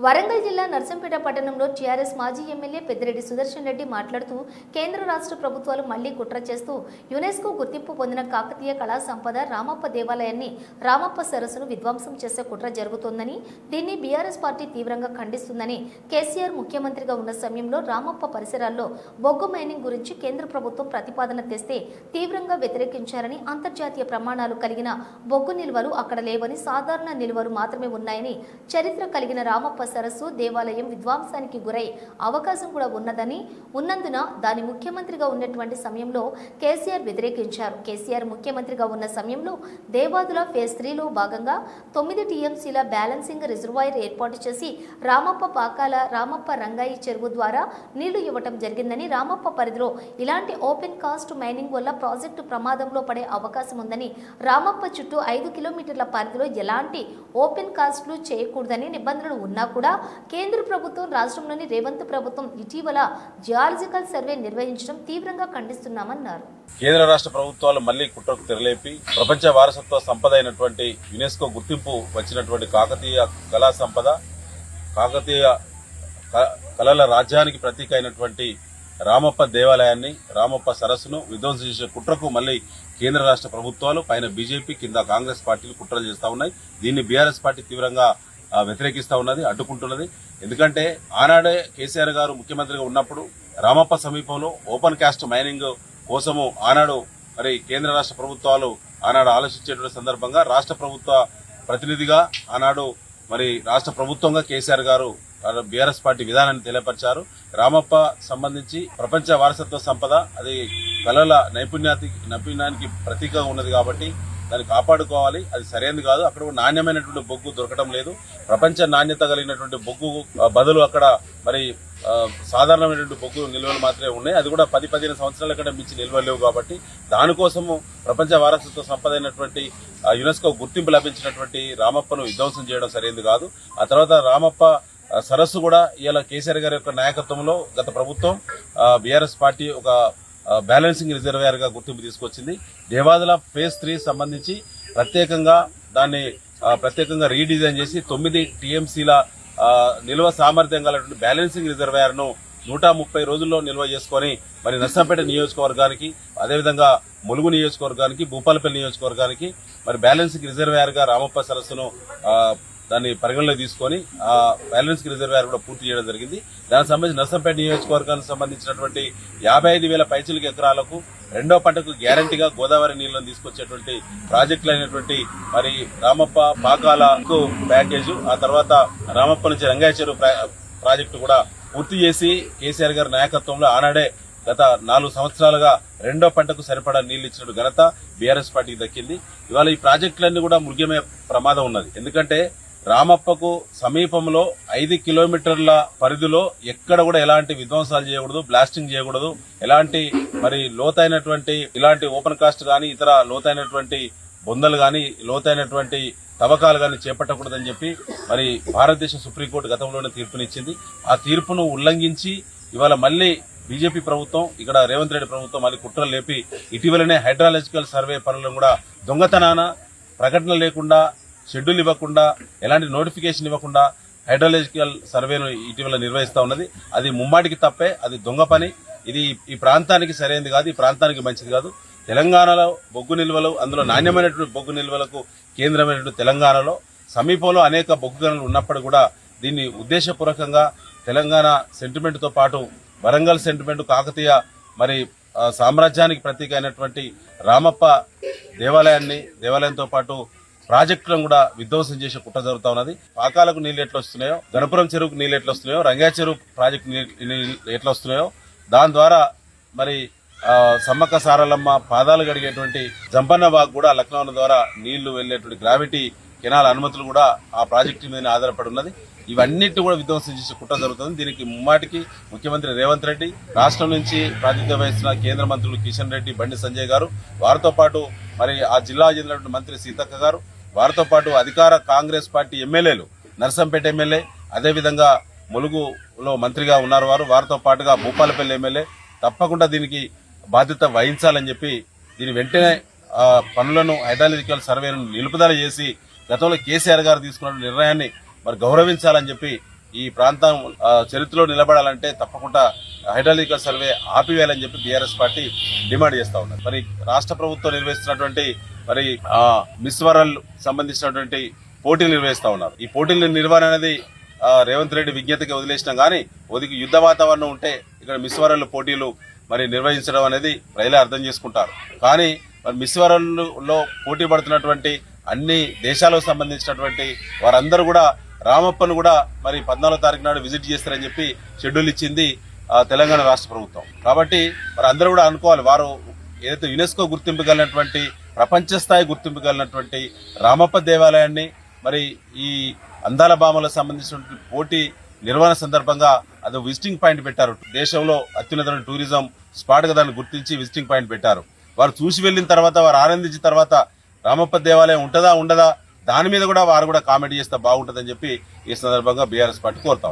వరంగల్ జిల్లా నర్సంపేట పట్టణంలో టీఆర్ఎస్ మాజీ ఎమ్మెల్యే పెద్దిరెడ్డి సుదర్శన్ రెడ్డి మాట్లాడుతూ కేంద్ర రాష్ట్ర ప్రభుత్వాలు మళ్ళీ కుట్ర చేస్తూ యునెస్కో గుర్తింపు పొందిన కాకతీయ కళా సంపద రామప్ప దేవాలయాన్ని రామప్ప సరస్సును విధ్వంసం చేసే కుట్ర జరుగుతోందని దీన్ని బీఆర్ఎస్ పార్టీ తీవ్రంగా ఖండిస్తుందని కేసీఆర్ ముఖ్యమంత్రిగా ఉన్న సమయంలో రామప్ప పరిసరాల్లో బొగ్గు మైనింగ్ గురించి కేంద్ర ప్రభుత్వం ప్రతిపాదన తెస్తే తీవ్రంగా వ్యతిరేకించారని అంతర్జాతీయ ప్రమాణాలు కలిగిన బొగ్గు నిల్వలు అక్కడ లేవని సాధారణ నిల్వలు మాత్రమే ఉన్నాయని చరిత్ర కలిగిన రామప్ప సరస్సు దేవాలయం విధ్వంసానికి గురై అవకాశం కూడా ఉన్నదని ఉన్నందున దాని ముఖ్యమంత్రిగా ఉన్నటువంటి సమయంలో కేసీఆర్ వ్యతిరేకించారు. కేసీఆర్ ముఖ్యమంత్రిగా ఉన్న సమయంలో దేవాదుల ఫేజ్ త్రీలో భాగంగా తొమ్మిది టీఎంసీల బ్యాలెన్సింగ్ రిజర్వాయర్ ఏర్పాటు చేసి రామప్ప పాకాల రామప్ప రంగాయి చెరువు ద్వారా నీళ్ళు ఇవ్వటం జరిగిందని రామప్ప పరిధిలో ఇలాంటి ఓపెన్ కాస్ట్ మైనింగ్ వల్ల ప్రాజెక్టు ప్రమాదంలో పడే అవకాశం ఉందని రామప్ప చుట్టూ ఐదు కిలోమీటర్ల పరిధిలో ఎలాంటి ఓపెన్ కాస్ట్లు చేయకూడదని నిబంధనలు ఉన్నా కూడా కేంద్ర ప్రభుత్వం రాష్ట్రంలోని రేవంత్ ప్రభుత్వం ఇటీవల జియాలజికల్ సర్వే నిర్వహించడం తీవ్రంగా ఖండిస్తున్నామన్నారు. కేంద్ర రాష్ట్ర ప్రభుత్వాలు మళ్ళీ కుట్రకు తెరలేపి ప్రపంచ వారసత్వ సంపద అయినటువంటి యునెస్కో గుర్తింపు వచ్చినటువంటి కాకతీయ కళా సంపద కాకతీయ కళల రాజ్యానికి ప్రతీక అయినటువంటి రామప్ప దేవాలయాన్ని రామప్ప సరస్సును విధ్వంసం చేసే కుట్రకు మళ్ళీ కేంద్ర రాష్ట్ర ప్రభుత్వాలు పైన బీజేపీ కింద కాంగ్రెస్ పార్టీలు కుట్రలు చేస్తా ఉన్నాయి. దీన్ని బీఆర్ఎస్ పార్టీ తీవ్రంగా వ్యతిరేకిస్తా ఉన్నది అడ్డుకుంటున్నది. ఎందుకంటే ఆనాడే కేసీఆర్ గారు ముఖ్యమంత్రిగా ఉన్నప్పుడు రామప్ప సమీపంలో ఓపెన్ కాస్ట్ మైనింగ్ కోసము ఆనాడు మరి కేంద్ర రాష్ట్ర ప్రభుత్వాలు ఆనాడు ఆలోచించేటువంటి సందర్భంగా రాష్ట్ర ప్రభుత్వ ప్రతినిధిగా ఆనాడు మరి రాష్ట్ర ప్రభుత్వంగా కేసీఆర్ గారు బీఆర్ఎస్ పార్టీ విధానాన్ని తెలియపరిచారు. రామప్ప సంబంధించి ప్రపంచ వారసత్వ సంపద అది కళల నైపుణ్యానికి నైపుణ్యానికి ప్రతీకగా ఉన్నది కాబట్టి దాన్ని కాపాడుకోవాలి. అది సరైనది కాదు. అక్కడ కూడా నాణ్యమైనటువంటి బొగ్గు దొరకడం లేదు. ప్రపంచ నాణ్యత కలిగినటువంటి బొగ్గు బదులు అక్కడ మరి సాధారణమైనటువంటి బొగ్గు నిల్వలు మాత్రమే ఉన్నాయి. అది కూడా పది పదిహేను సంవత్సరాల కంటే మించి నిల్వలేవు లేవు కాబట్టి దానికోసము ప్రపంచ వారసత్వ సంపద అయినటువంటి యునెస్కో గుర్తింపు లభించినటువంటి రామప్పను విధ్వంసం చేయడం సరైనది కాదు. ఆ తర్వాత రామప్ప సరస్సు కూడా ఇలా కేసీఆర్ గారి యొక్క నాయకత్వంలో గత ప్రభుత్వం బీఆర్ఎస్ పార్టీ ఒక బ్యాలెన్సింగ్ రిజర్వేయర్గా గుర్తింపు తీసుకొచ్చింది. దేవాదుల ఫేజ్ త్రీ సంబంధించి ప్రత్యేకంగా దాన్ని ప్రత్యేకంగా రీడిజైన్ చేసి తొమ్మిది టీఎంసీల నిల్వ సామర్థ్యం గలటువంటి బ్యాలెన్సింగ్ రిజర్వేయర్ను నూట ముప్పై రోజుల్లో నిల్వ చేసుకొని మరి నర్సంపేట నియోజకవర్గానికి అదేవిధంగా ములుగు నియోజకవర్గానికి భూపాలపల్లి నియోజకవర్గానికి మరి బ్యాలెన్సింగ్ రిజర్వేయర్గా రామప్ప సరస్సును దాన్ని పరిగణలో తీసుకొని ఆ బ్యాలెన్స్ రిజర్వేర్ కూడా పూర్తి చేయడం జరిగింది. దానికి సంబంధించి నర్సంపేట నియోజకవర్గానికి సంబంధించినటువంటి యాభై ఐదు వేల పైచిలిక ఎకరాలకు రెండో పంటకు గ్యారంటీగా గోదావరి నీళ్ళను తీసుకొచ్చేటువంటి ప్రాజెక్టులు అయినటువంటి మరి రామప్ప పాకాలకు ప్యాకేజ్ ఆ తర్వాత రామప్ప నుంచి రంగాయ ప్రాజెక్టు కూడా పూర్తి చేసి కేసీఆర్ గారి నాయకత్వంలో ఆనాడే గత నాలుగు సంవత్సరాలుగా రెండో పంటకు సరిపడా నీళ్ళు ఇచ్చిన ఘనత బీఆర్ఎస్ పార్టీకి దక్కింది. ఇవాళ ఈ ప్రాజెక్టులన్నీ కూడా మృగ్యమే ప్రమాదం ఉన్నది. ఎందుకంటే రామప్పకు సమీపంలో ఐదు కిలోమీటర్ల పరిధిలో ఎక్కడ కూడా ఎలాంటి విధ్వంసాలు చేయకూడదు బ్లాస్టింగ్ చేయకూడదు. ఎలాంటి మరి లోతైనటువంటి ఇలాంటి ఓపెన్ కాస్ట్ కానీ ఇతర లోతైనటువంటి బొందలు కానీ లోతైనటువంటి తవ్వకాలు కానీ చేపట్టకూడదని చెప్పి మరి భారతదేశ సుప్రీంకోర్టు గతంలోనే తీర్పునిచ్చింది. ఆ తీర్పును ఉల్లంఘించి ఇవాళ మళ్ళీ బీజేపీ ప్రభుత్వం ఇక్కడ రేవంత్ రెడ్డి ప్రభుత్వం మళ్ళీ కుట్రలు లేపి ఇటీవలనే హైడ్రాలజికల్ సర్వే పనులను కూడా దొంగతనాన ప్రకటన లేకుండా షెడ్యూల్ ఇవ్వకుండా ఎలాంటి నోటిఫికేషన్ ఇవ్వకుండా హైడ్రాలజికల్ సర్వేను ఇటీవల నిర్వహిస్తూ ఉన్నది. అది ముమ్మాటికి తప్పే అది దొంగ పని. ఇది ఈ ప్రాంతానికి సరైనది కాదు ఈ ప్రాంతానికి మంచిది కాదు. తెలంగాణలో బొగ్గు నిల్వలు అందులో నాణ్యమైనటువంటి బొగ్గు నిల్వలకు కేంద్రమైనటువంటి తెలంగాణలో సమీపంలో అనేక బొగ్గు గనులు ఉన్నప్పుడు కూడా దీన్ని ఉద్దేశపూర్వకంగా తెలంగాణ సెంటిమెంట్తో పాటు వరంగల్ సెంటిమెంట్ కాకతీయ మరి సామ్రాజ్యానికి ప్రతీక అయినటువంటి రామప్ప దేవాలయాన్ని దేవాలయంతో పాటు ప్రాజెక్టులను కూడా విధ్వంసం చేసే కుట్ర జరుగుతా ఉన్నది. పాకాలకు నీళ్ళు ఎట్లా వస్తున్నాయో గణపురం చెరువుకు నీళ్ళు ఎట్లా వస్తున్నాయో రంగా చెరువు ప్రాజెక్టు నీళ్ళు- ఎట్లా వస్తున్నాయో దాని ద్వారా మరి సమ్మక్క సారలమ్మ పాదాలు గడిగేటువంటి జంపన్న బాగ్ కూడా లక్నో ద్వారా నీళ్ళు వెళ్ళేటువంటి గ్రావిటీ కెనాల్ అనుమతులు కూడా ఆ ప్రాజెక్టు మీద ఆధారపడి ఉన్నది. ఇవన్నిటి కూడా విధ్వంసం చేసే కుట్ర జరుగుతుంది. దీనికి ముమ్మాటికి ముఖ్యమంత్రి రేవంత్ రెడ్డి రాష్ట్రం నుంచి ప్రాతినిధ్యం వహిస్తున్న కేంద్ర మంత్రులు కిషన్ రెడ్డి బండి సంజయ్ గారు వారితో పాటు మరి ఆ జిల్లా చెందినటువంటి మంత్రి సీతక్క గారు వారితో పాటు అధికార కాంగ్రెస్ పార్టీ ఎమ్మెల్యేలు నర్సంపేట ఎమ్మెల్యే అదేవిధంగా ములుగులో మంత్రిగా ఉన్నారు వారు. వారితో పాటుగా భూపాలపల్లి ఎమ్మెల్యే. తప్పకుండా దీనికి బాధ్యత వహించాలని చెప్పి దీని వెంటనే పనులను హైడ్రాలజికల్ సర్వేను నిలుపుదల చేసి గతంలో కేసీఆర్ గారు తీసుకున్న నిర్ణయాన్ని మరి గౌరవించాలని చెప్పి ఈ ప్రాంతం చరిత్రలో నిలబడాలంటే తప్పకుండా హైడ్రాలికల్ సర్వే ఆపివేయాలని చెప్పి బీఆర్ఎస్ పార్టీ డిమాండ్ చేస్తూ ఉన్నారు మరి రాష్ట్ర ప్రభుత్వం నిర్వహిస్తున్నటువంటి మరి ఆ, మిస్ వరల్డ్ సంబంధించినటువంటి పోటీలు నిర్వహిస్తా ఉన్నారు. ఈ పోటీల నిర్వహణ అనేది రేవంత్ రెడ్డి విజ్ఞతకి వదిలేసినాం కానీ ఒదిగి యుద్ధ వాతావరణం ఉంటే ఇక్కడ మిస్ వరల్డ్ పోటీలు మరి నిర్వహించడం అనేది ప్రజలే అర్థం చేసుకుంటారు. కానీ మరి మిస్ వరల్డ్లో పోటీ పడుతున్నటువంటి అన్ని దేశాలకు సంబంధించినటువంటి వారందరూ కూడా రామప్పను కూడా మరి పద్నాలుగో తారీఖు నాడు విజిట్ చేస్తారని చెప్పి షెడ్యూల్ ఇచ్చింది తెలంగాణ రాష్ట్ర ప్రభుత్వం. కాబట్టి మరి అందరూ కూడా అనుకోవాలి వారు ఏదైతే యునెస్కో గుర్తింపు కలిగినటువంటి ప్రపంచ స్థాయి గుర్తింపు కలిగినటువంటి రామప్ప దేవాలయాన్ని మరి ఈ అందాల భామలకు సంబంధించినటువంటి పోటీ నిర్వహణ సందర్భంగా అది విజిటింగ్ పాయింట్ పెట్టారు. దేశంలో అత్యున్నతమైన టూరిజం స్పాట్గా దాన్ని గుర్తించి విజిటింగ్ పాయింట్ పెట్టారు. వారు చూసి వెళ్ళిన తర్వాత వారు ఆనందించిన తర్వాత రామప్ప దేవాలయం ఉంటుందా ఉండదా దాని మీద కూడా వారు కూడా కామెంట్ చేస్తే బాగుంటుందని చెప్పి ఈ సందర్భంగా బీఆర్ఎస్ పార్టీ కోరుతా